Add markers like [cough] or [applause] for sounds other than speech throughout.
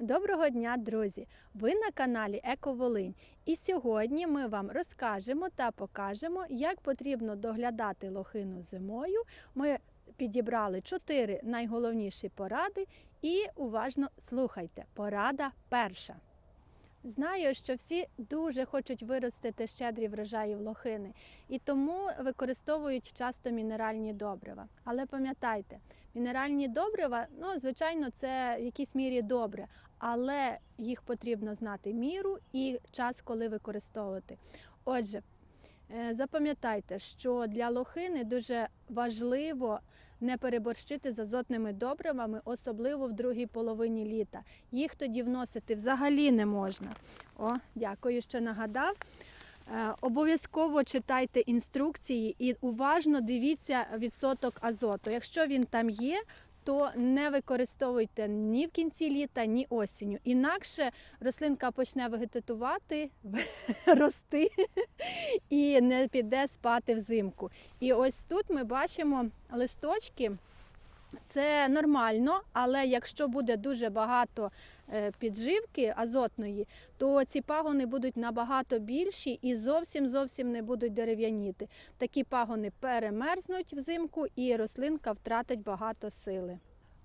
Доброго дня, друзі! Ви на каналі Ековолинь. І сьогодні ми вам розкажемо та покажемо, як потрібно доглядати лохину зимою. Ми підібрали чотири найголовніші поради і уважно слухайте. Порада перша. Знаю, що всі дуже хочуть виростити щедрі врожаї в лохини і тому використовують часто мінеральні добрива. Але пам'ятайте, мінеральні добрива, ну звичайно, це в якійсь мірі добре, але їх потрібно знати міру і час, коли використовувати. Отже, е, запам'ятайте, що для лохини дуже важливо не переборщити з азотними добривами, особливо в другій половині літа. Їх тоді вносити взагалі не можна. О, дякую, що нагадав. Е, Обов'язково читайте інструкції і уважно дивіться відсоток азоту. Якщо він там є, то не використовуйте ні в кінці літа, ні осінню. Інакше рослинка почне вегетатувати, [laughs] рости і не піде спати взимку. І ось тут ми бачимо листочки. Це нормально, але якщо буде дуже багато е, підживки азотної, то ці пагони будуть набагато більші і зовсім зовсім не будуть дерев'яніти. Такі пагони перемерзнуть взимку і рослинка втратить багато сили.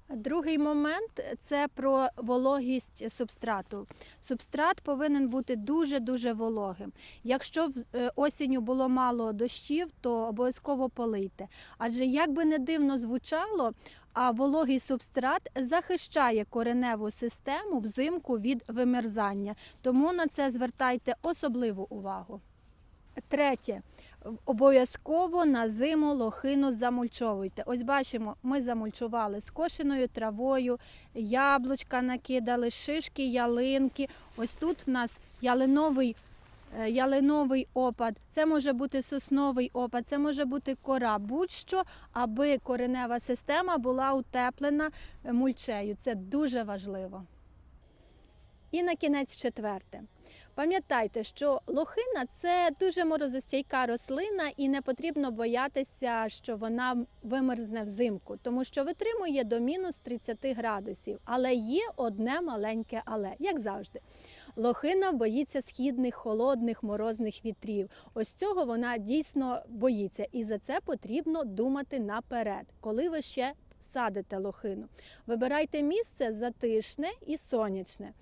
Другий момент це про вологість субстрату. Субстрат повинен бути дуже-дуже вологим. Якщо е, осінню було мало дощів, то обов'язково полийте. Адже як би не дивно звучало, а вологий субстрат захищає кореневу систему взимку від вимерзання. Тому на це звертайте особливу увагу. Третє. Обов'язково на зиму лохину замульчовуйте. Ось бачимо, ми замульчували скошеною травою, яблучка накидали, шишки, ялинки. Ось тут в нас ялиновий, е, ялиновий опад. Це може бути сосновий опад, це може бути кора, будь-що, аби коренева система була утеплена е, мульчею. Це дуже важливо. І на кінець четверте. Пам'ятайте, що лохина це дуже морозостійка рослина, і не потрібно боятися, що вона вимерзне взимку, тому що витримує до мінус 30 градусів. Але є одне маленьке але, як завжди. Лохина боїться східних, холодних, морозних вітрів. Ось цього вона дійсно боїться, і за це потрібно думати наперед, коли ви ще садите лохину. Вибирайте місце затишне і сонячне.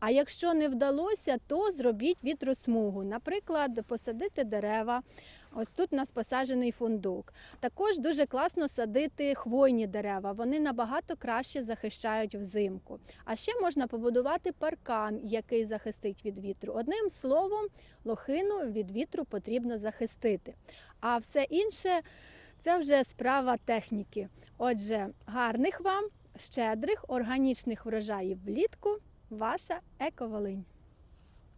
А якщо не вдалося, то зробіть вітросмугу. Наприклад, посадити дерева. Ось тут у нас посаджений фундук. Також дуже класно садити хвойні дерева. Вони набагато краще захищають взимку. А ще можна побудувати паркан, який захистить від вітру. Одним словом, лохину від вітру потрібно захистити. А все інше це вже справа техніки. Отже, гарних вам, щедрих, органічних врожаїв влітку. Ваша Ековолинь.